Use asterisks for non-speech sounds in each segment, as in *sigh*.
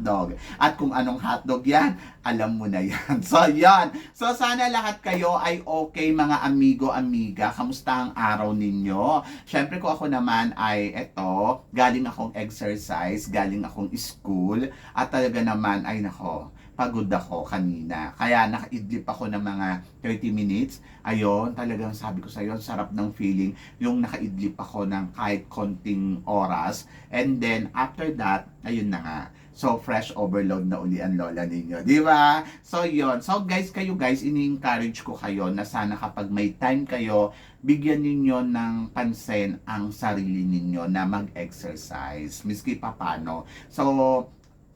hotdog. At kung anong hotdog yan, alam mo na yan. *laughs* So, yan. So, sana lahat kayo ay okay mga amigo, amiga. Kamusta ang araw ninyo? Syempre ko ako naman ay eto, galing akong exercise, galing akong school, at talaga naman ay nako, pagod ako kanina. Kaya nakaidlip ako ng mga 30 minutes. Ayun, talagang sabi ko sa iyo, sarap ng feeling yung nakaidlip ako ng kahit konting oras. And then after that, ayun na nga. So, fresh overload na uli ang lola ninyo. Di ba? So, yon So, guys, kayo guys, ini-encourage ko kayo na sana kapag may time kayo, bigyan ninyo ng pansin ang sarili ninyo na mag-exercise. Miski pa paano. So,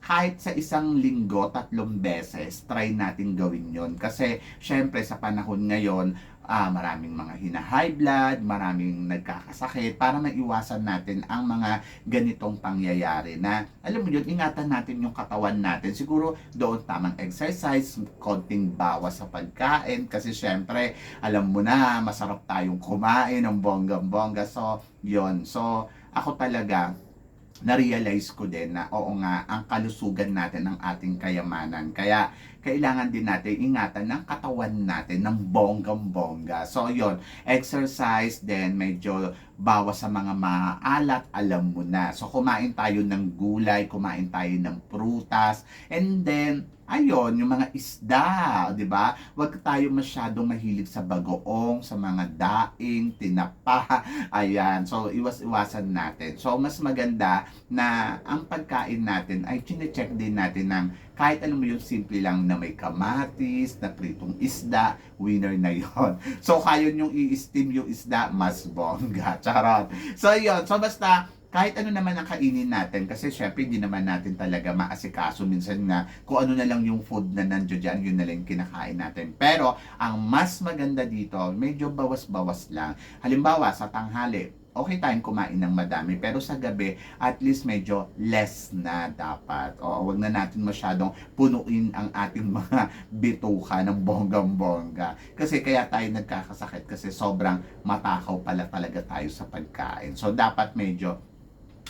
kahit sa isang linggo, tatlong beses, try natin gawin yon Kasi, syempre, sa panahon ngayon, ah, maraming mga hina-high blood, maraming nagkakasakit, para maiwasan natin ang mga ganitong pangyayari na, alam mo yun, ingatan natin yung katawan natin. Siguro, doon tamang exercise, konting bawas sa pagkain, kasi syempre, alam mo na, masarap tayong kumain ng bonggang-bongga. So, yon So, ako talaga, na-realize ko din na oo nga, ang kalusugan natin ng ating kayamanan. Kaya, kailangan din natin ingatan ng katawan natin ng bonggang-bongga. So, yon exercise, then medyo bawas sa mga maalat, alam mo na. So, kumain tayo ng gulay, kumain tayo ng prutas, and then, ayun, yung mga isda, di ba? Huwag tayo masyadong mahilig sa bagoong, sa mga daing, tinapa, *laughs* ayan. So, iwas-iwasan natin. So, mas maganda na ang pagkain natin ay chinecheck din natin ng kahit alam mo yung simple lang na may kamatis, na pritong isda, winner na yon. *laughs* So, kaya yung i-steam yung isda, mas bongga. *laughs* Charot. So, yun. So, basta, kahit ano naman ang kainin natin, kasi syempre hindi naman natin talaga maasikaso minsan na kung ano na lang yung food na nandiyo dyan, yun na lang kinakain natin. Pero, ang mas maganda dito, medyo bawas-bawas lang. Halimbawa, sa tanghali, okay tayong kumain ng madami, pero sa gabi, at least medyo less na dapat. O, wag na natin masyadong punuin ang ating *laughs* mga bituka ng bonggang-bongga. Kasi kaya tayo nagkakasakit kasi sobrang matakaw pala talaga tayo sa pagkain. So, dapat medyo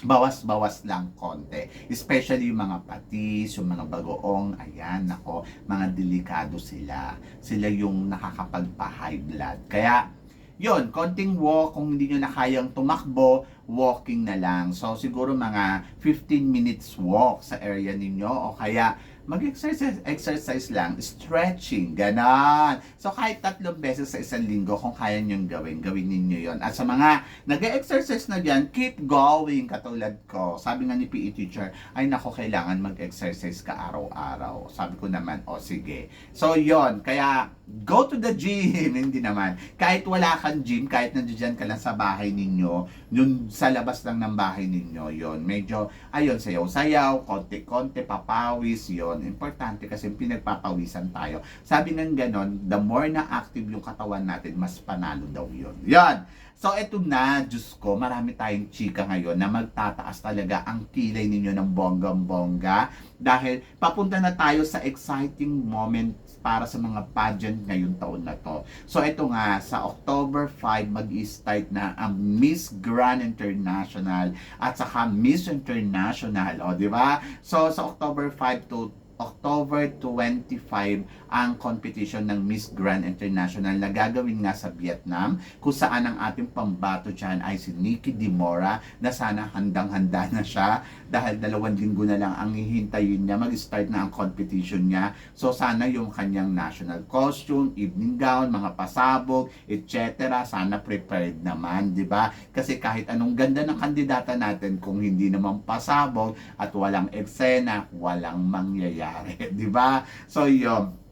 bawas-bawas lang konti. Especially yung mga patis, yung mga bagoong, ayan, nako, mga delikado sila. Sila yung nakakapagpa-high blood. Kaya, yon konting walk, kung hindi nyo na kayang tumakbo, walking na lang. So, siguro mga 15 minutes walk sa area ninyo o kaya mag-exercise exercise lang, stretching, ganon. So, kahit tatlong beses sa isang linggo, kung kaya nyo gawin, gawin ninyo yon At sa mga nag-exercise na dyan, keep going, katulad ko. Sabi nga ni PE teacher, ay nako, kailangan mag-exercise ka araw-araw. Sabi ko naman, o sige. So, yon Kaya, go to the gym. *laughs* Hindi naman. Kahit wala kang gym, kahit nandiyan ka lang sa bahay ninyo, yun sa labas lang ng bahay ninyo, yon Medyo, ayun, sayaw-sayaw, konti-konti, papawis, yon Importante kasi pinagpapawisan tayo. Sabi ng ganon, the more na active yung katawan natin, mas panalo daw yon Yan! So, eto na, Diyos ko, marami tayong chika ngayon na magtataas talaga ang kilay ninyo ng bonggang-bongga dahil papunta na tayo sa exciting moment para sa mga pageant ngayong taon na to. So, eto nga, sa October 5, mag-start na ang Miss Grand International at saka Miss International, o, di ba? So, sa October 5 to October 25 ang competition ng Miss Grand International na gagawin nga sa Vietnam kung saan ang ating pambato dyan ay si Nikki Dimora na sana handang-handa na siya dahil dalawang linggo na lang ang hihintayin niya mag-start na ang competition niya so sana yung kanyang national costume, evening gown, mga pasabog, etc. sana prepared naman, di ba? Kasi kahit anong ganda ng kandidata natin kung hindi naman pasabog at walang eksena, walang mangyayari, *laughs* di ba? So, yun.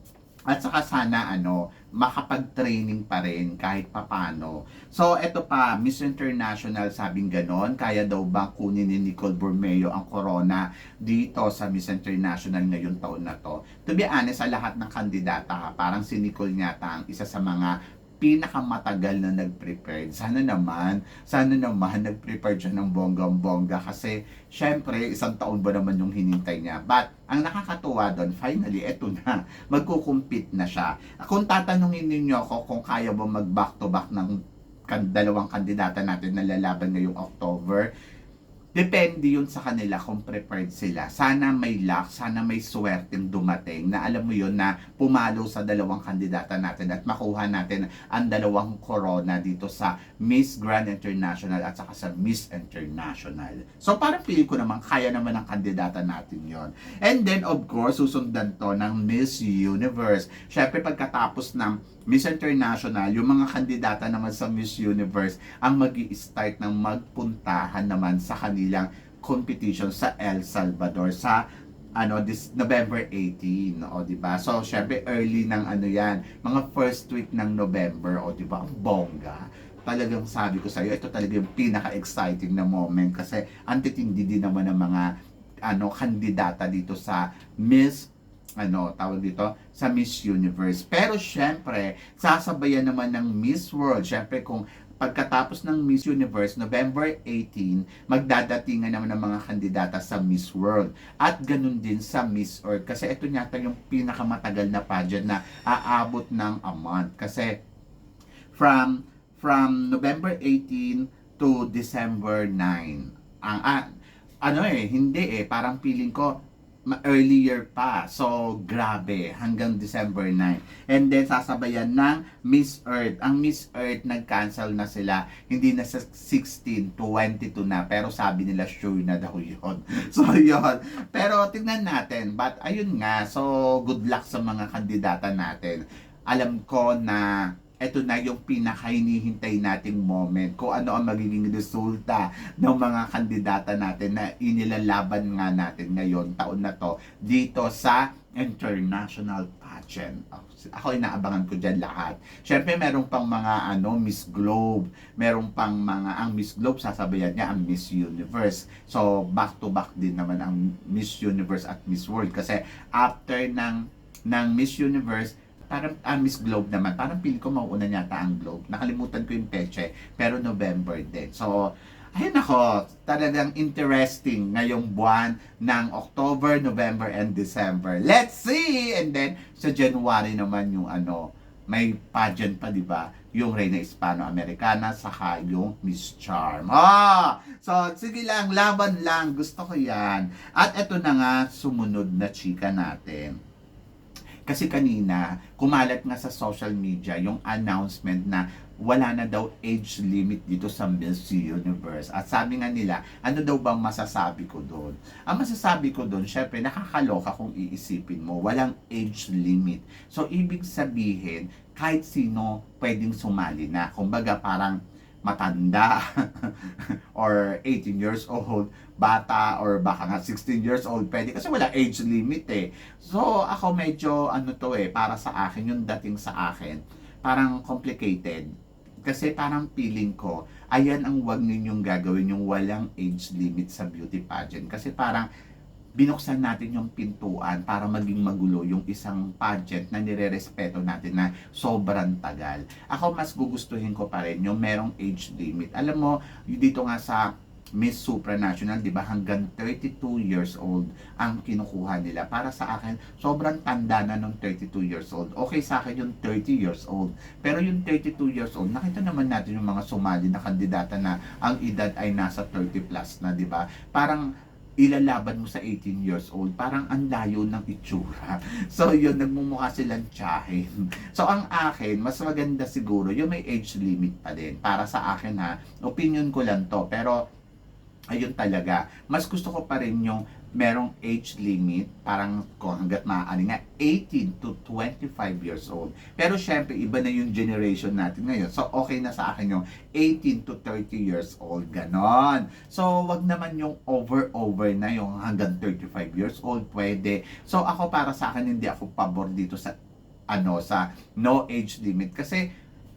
At saka sana ano, makapag-training pa rin kahit papano. So, eto pa, Miss International sabing ganon, kaya daw ba kunin ni Nicole Bormeo ang corona dito sa Miss International ngayong taon na to? To be honest, sa lahat ng kandidata, parang si Nicole yata ang isa sa mga pinakamatagal na nag-prepared. Sana naman, sana naman nag-prepare siya ng bonggang-bongga kasi syempre isang taon ba naman yung hinintay niya. But ang nakakatuwa doon, finally, eto na, *laughs* magkukumpit na siya. Kung tatanungin ninyo ako kung kaya ba mag-back to back ng kan dalawang kandidata natin na lalaban ngayong October, Depende yun sa kanila kung prepared sila. Sana may luck, sana may swerteng dumating na alam mo yun na pumalo sa dalawang kandidata natin at makuha natin ang dalawang corona dito sa Miss Grand International at saka sa Miss International. So parang feeling ko naman kaya naman ang kandidata natin yon. And then of course susundan to ng Miss Universe. Syempre pagkatapos ng Miss International, yung mga kandidata naman sa Miss Universe ang mag start ng magpuntahan naman sa kanilang competition sa El Salvador sa ano this November 18 o di ba? So syempre early ng ano yan mga first week ng November o di ba? Ang bongga. Talagang sabi ko sa iyo ito talaga yung pinaka-exciting na moment kasi antitindi din naman ng mga ano kandidata dito sa Miss ano, tawag dito, sa Miss Universe. Pero syempre, sasabayan naman ng Miss World. Syempre, kung pagkatapos ng Miss Universe, November 18, magdadatingan naman ng mga kandidata sa Miss World. At ganun din sa Miss Earth. Kasi ito yata yung pinakamatagal na pageant na aabot ng a month. Kasi from from November 18 to December 9. Ang ah, ano eh, hindi eh, parang feeling ko earlier pa. So, grabe. Hanggang December 9. And then, sasabayan ng Miss Earth. Ang Miss Earth, nag-cancel na sila. Hindi na sa 16, 22 na. Pero sabi nila, sure na daw yun. *laughs* So, yun. Pero, tingnan natin. But, ayun nga. So, good luck sa mga kandidata natin. Alam ko na ito na yung pinaka-hinihintay nating moment kung ano ang magiging resulta ng mga kandidata natin na inilalaban nga natin ngayon, taon na to, dito sa international pageant. Ako inaabangan ko dyan lahat. Siyempre, meron pang mga ano, Miss Globe. Meron pang mga, ang Miss Globe, sasabayan niya ang Miss Universe. So, back to back din naman ang Miss Universe at Miss World. Kasi after ng, ng Miss Universe, parang ah, Miss Globe naman, parang pili ko mauuna yata ang Globe. Nakalimutan ko yung peche, pero November din. So, ayun ako, talagang interesting ngayong buwan ng October, November, and December. Let's see! And then, sa January naman yung ano, may pageant pa, di ba? Yung Reina Hispano-Americana, saka yung Miss Charm. Ah! So, sige lang, laban lang. Gusto ko yan. At eto na nga, sumunod na chika natin. Kasi kanina, kumalat nga sa social media yung announcement na wala na daw age limit dito sa Miss Universe. At sabi nga nila, ano daw bang masasabi ko doon? Ang masasabi ko doon, syempre, nakakaloka kung iisipin mo, walang age limit. So, ibig sabihin, kahit sino pwedeng sumali na. Kumbaga, parang matanda *laughs* or 18 years old, bata or baka nga 16 years old, pwede kasi wala age limit eh. So ako medyo ano to eh, para sa akin, yung dating sa akin, parang complicated. Kasi parang feeling ko, ayan ang wag ninyong gagawin yung walang age limit sa beauty pageant. Kasi parang binuksan natin yung pintuan para maging magulo yung isang pageant na nire-respeto natin na sobrang tagal. Ako mas gugustuhin ko pa rin yung merong age limit. Alam mo, dito nga sa Miss Supranational, di ba, hanggang 32 years old ang kinukuha nila. Para sa akin, sobrang tanda na nung 32 years old. Okay sa akin yung 30 years old. Pero yung 32 years old, nakita naman natin yung mga sumali na kandidata na ang edad ay nasa 30 plus na, di ba? Parang ilalaban mo sa 18 years old, parang ang layo ng itsura. *laughs* So, yun, nagmumukha silang tsahin. So, ang akin, mas maganda siguro, yung may age limit pa din. Para sa akin ha, opinion ko lang to, pero ayun talaga. Mas gusto ko pa rin yung merong age limit, parang kung hanggat maaari nga, 18 to 25 years old. Pero syempre, iba na yung generation natin ngayon. So, okay na sa akin yung 18 to 30 years old, ganon. So, wag naman yung over-over na yung hanggang 35 years old, pwede. So, ako para sa akin, hindi ako pabor dito sa ano sa no age limit kasi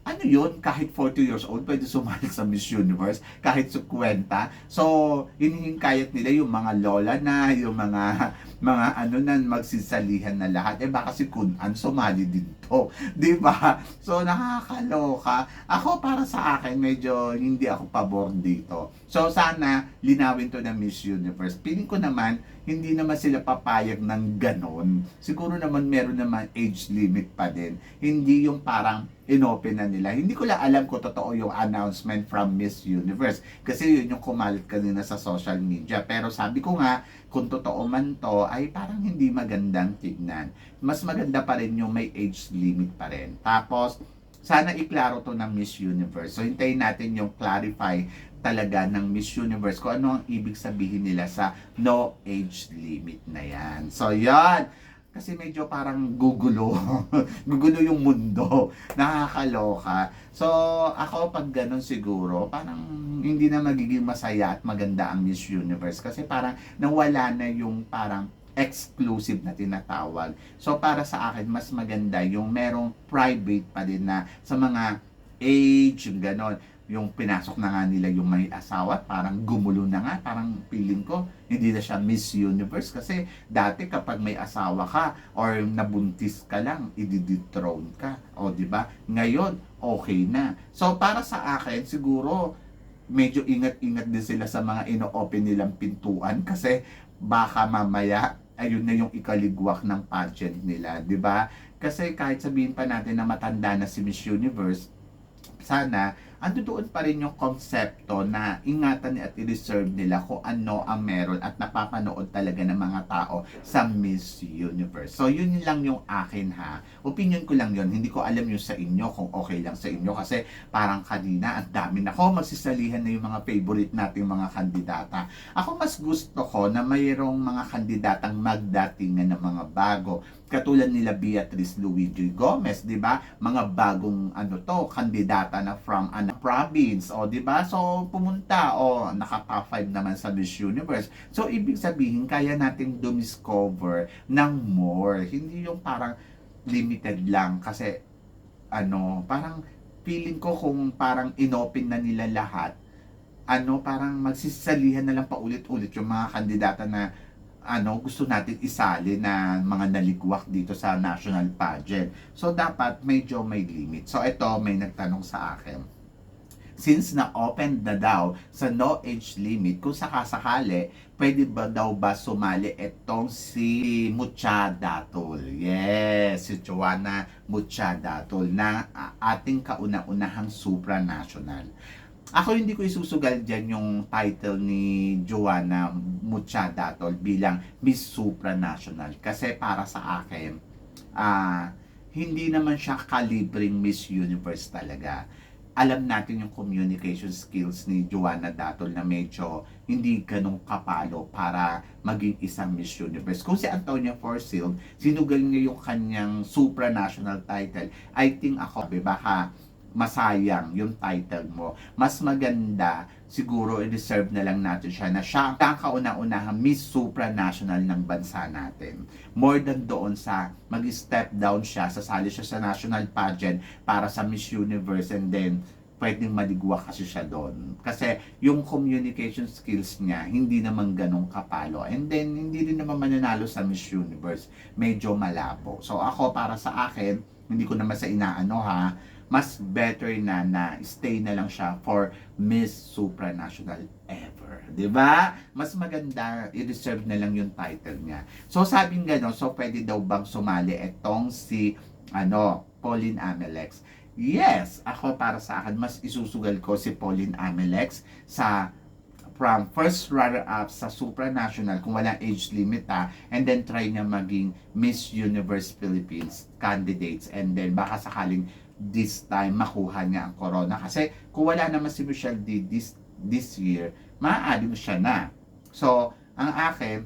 ano yun, kahit 40 years old, pwede sumali sa Miss Universe, kahit sa kwenta. So, hinihingkayat nila yung mga lola na, yung mga, mga ano na, magsisalihan na lahat. Eh, baka si Kunan sumali din to. *laughs* Di ba? So, nakakaloka. Ako, para sa akin, medyo hindi ako pabor dito. So, sana, linawin to ng Miss Universe. Piling ko naman, hindi naman sila papayag ng ganon. Siguro naman meron naman age limit pa din. Hindi yung parang inopen na nila. Hindi ko lang alam kung totoo yung announcement from Miss Universe. Kasi yun yung kumalit kanina sa social media. Pero sabi ko nga, kung totoo man to, ay parang hindi magandang tignan. Mas maganda pa rin yung may age limit pa rin. Tapos, sana iklaro to ng Miss Universe. So, hintayin natin yung clarify talaga ng Miss Universe kung ano ang ibig sabihin nila sa no age limit na yan. So, yan. Kasi medyo parang gugulo. *laughs* gugulo yung mundo. *laughs* Nakakaloka. So, ako pag ganun siguro, parang hindi na magiging masaya at maganda ang Miss Universe. Kasi parang nawala na yung parang exclusive na tinatawag. So, para sa akin, mas maganda yung merong private pa din na sa mga age, yung ganon yung pinasok na nga nila yung may asawa, parang gumulo na nga, parang feeling ko, hindi na siya Miss Universe kasi dati kapag may asawa ka or nabuntis ka lang, i-dethrone ka. O, di ba? Ngayon, okay na. So, para sa akin, siguro, medyo ingat-ingat din sila sa mga ino-open nilang pintuan kasi baka mamaya ayun na yung ikaligwak ng pageant nila, 'di ba? Kasi kahit sabihin pa natin na matanda na si Miss Universe, sana ando doon pa rin yung konsepto na ingatan at i-reserve nila kung ano ang meron at napapanood talaga ng mga tao sa Miss Universe. So, yun lang yung akin ha. Opinion ko lang yun. Hindi ko alam yung sa inyo kung okay lang sa inyo kasi parang kanina ang dami na ko magsisalihan na yung mga favorite nating mga kandidata. Ako mas gusto ko na mayroong mga kandidatang magdatingan ng mga bago katulad nila Beatrice Luigi Gomez, 'di ba? Mga bagong ano to, kandidata na from ano province, o 'di ba? So pumunta o naka top 5 naman sa Miss Universe. So ibig sabihin kaya nating dumiscover ng more. Hindi yung parang limited lang kasi ano, parang feeling ko kung parang inopen na nila lahat, ano, parang magsisalihan na lang paulit-ulit yung mga kandidata na ano gusto natin isali na mga naligwak dito sa national pageant. So dapat medyo may limit. So ito may nagtanong sa akin. Since na-open na daw sa no age limit, kung sakasakali, pwede ba daw ba sumali itong si Muchadatul? Yes, si Joanna Muchadatul na ah, ating kauna-unahang supranational. Ako hindi ko isusugal dyan yung title ni Joanna Muchadatol bilang Miss Supranational. Kasi para sa akin, ah hindi naman siya kalibring Miss Universe talaga. Alam natin yung communication skills ni Joanna Datol na medyo hindi ganong kapalo para maging isang Miss Universe. Kung si Antonia Forsyth, sinugal niya yung kanyang supranational title, I think ako, baka masayang yung title mo. Mas maganda, siguro i-reserve na lang natin siya na siya ang kauna-unahang Miss Supranational ng bansa natin. More than doon sa mag-step down siya, sasali siya sa national pageant para sa Miss Universe and then pwedeng maligwa kasi siya doon. Kasi yung communication skills niya, hindi naman ganong kapalo. And then, hindi rin naman mananalo sa Miss Universe. Medyo malabo. So, ako, para sa akin, hindi ko naman sa inaano ha, mas better na na stay na lang siya for Miss Supranational ever. ba? Mas maganda i-reserve na lang yung title niya. So sabing gano'n, so pwede daw bang sumali etong si ano, Pauline Amelex? Yes, ako para sa akin mas isusugal ko si Pauline Amelex sa from first runner-up sa supranational kung walang age limit ha, and then try niya maging Miss Universe Philippines candidates and then baka sakaling this time makuha niya ang corona kasi kung wala naman si Michelle D this this year maaari mo siya na so ang akin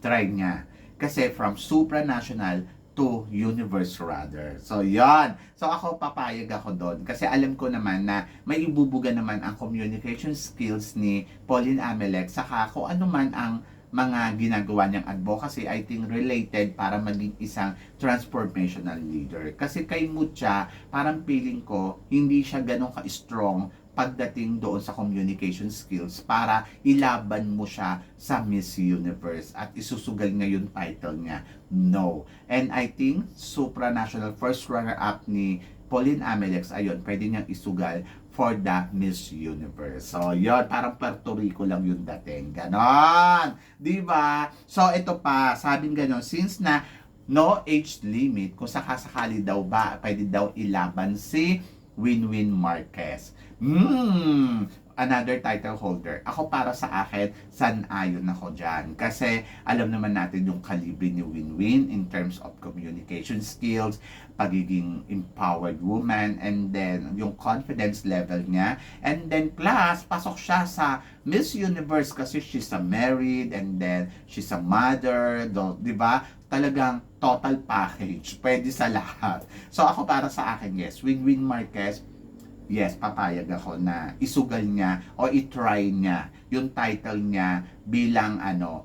try niya kasi from supranational to universe rather. So, yon So, ako papayag ako doon. Kasi alam ko naman na may ibubuga naman ang communication skills ni Pauline Amelec. Saka kung ano man ang mga ginagawa niyang advocacy, I think related para maging isang transformational leader. Kasi kay Mucha, parang feeling ko, hindi siya ganun ka-strong pagdating doon sa communication skills para ilaban mo siya sa Miss Universe at isusugal niya yung title niya. No. And I think supranational first runner-up ni Pauline Amelex, ayun, pwede niyang isugal for the Miss Universe. So, yun, parang Puerto Rico lang yung dating. Ganon! Di ba? So, ito pa, sabing ganon, since na no age limit, kung sakasakali daw ba, pwede daw ilaban si Win-Win Marquez. Hmm, another title holder. Ako para sa akin, san ayon ako dyan. Kasi alam naman natin yung kalibre ni Win-Win in terms of communication skills, pagiging empowered woman, and then yung confidence level niya. And then plus, pasok siya sa Miss Universe kasi she's a married, and then she's a mother, di ba? Talagang total package. Pwede sa lahat. So ako para sa akin, yes, Win-Win Marquez, yes, papayag ako na isugal niya o itry niya yung title niya bilang ano,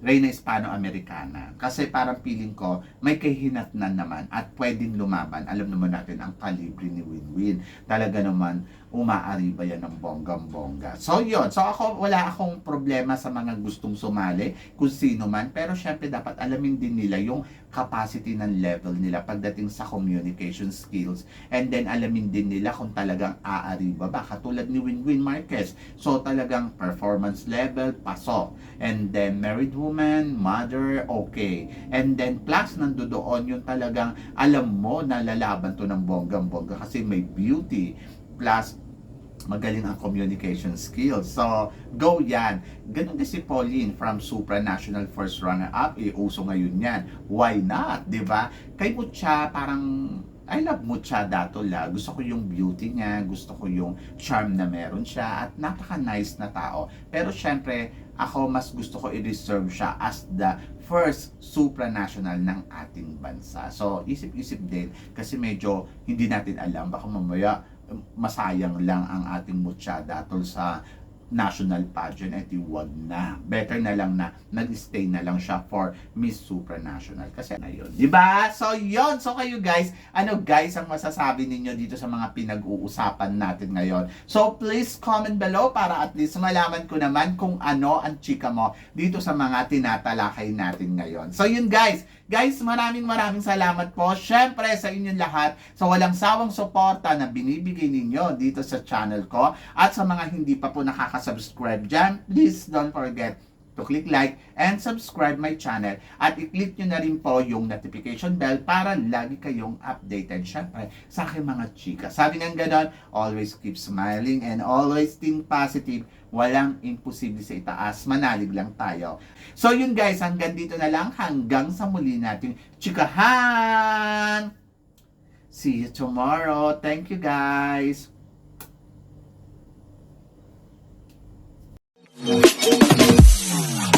Reyna Hispano-Americana. Kasi parang feeling ko, may kahinatnan naman at pwedeng lumaban. Alam naman natin ang kalibre ni Win-Win. Talaga naman, umaariba yan ng bonggang-bongga. So, yun. So, ako, wala akong problema sa mga gustong sumali, kung sino man. Pero, syempre, dapat alamin din nila yung capacity ng level nila pagdating sa communication skills. And then, alamin din nila kung talagang aariba ba. Katulad ni Win-Win Marquez. So, talagang performance level, pasok. And then, married woman, mother, okay. And then, plus, nandoon yung talagang alam mo na lalaban to ng bonggang-bongga kasi may beauty. Plus, magaling ang communication skills. So, go yan. Ganun din si Pauline from supranational first runner-up. Eh, uso ngayon yan. Why not? ba? Kay Mucha, parang I love Mucha Datola. Gusto ko yung beauty niya, gusto ko yung charm na meron siya, at napaka-nice na tao. Pero syempre, ako mas gusto ko i-reserve siya as the first supranational ng ating bansa. So, isip-isip din kasi medyo hindi natin alam. Baka mamaya masayang lang ang ating Mucha Datol sa national pageant at wag na. Better na lang na nag-stay na lang siya for Miss Supranational kasi na yun. Diba? So yun. So kayo guys, ano guys ang masasabi ninyo dito sa mga pinag-uusapan natin ngayon? So please comment below para at least malaman ko naman kung ano ang chika mo dito sa mga tinatalakay natin ngayon. So yun guys, Guys, maraming maraming salamat po. Syempre sa inyong lahat sa walang sawang suporta na binibigay ninyo dito sa channel ko. At sa mga hindi pa po nakaka-subscribe dyan, please don't forget to click like and subscribe my channel. At i-click nyo na rin po yung notification bell para lagi kayong updated. Siyempre, sa akin mga chika. Sabi ng ganon, always keep smiling and always think positive. Walang imposible sa itaas. Manalig lang tayo. So yun guys, hanggang dito na lang. Hanggang sa muli natin chikahan! See you tomorrow. Thank you guys. Thank you. Thank you.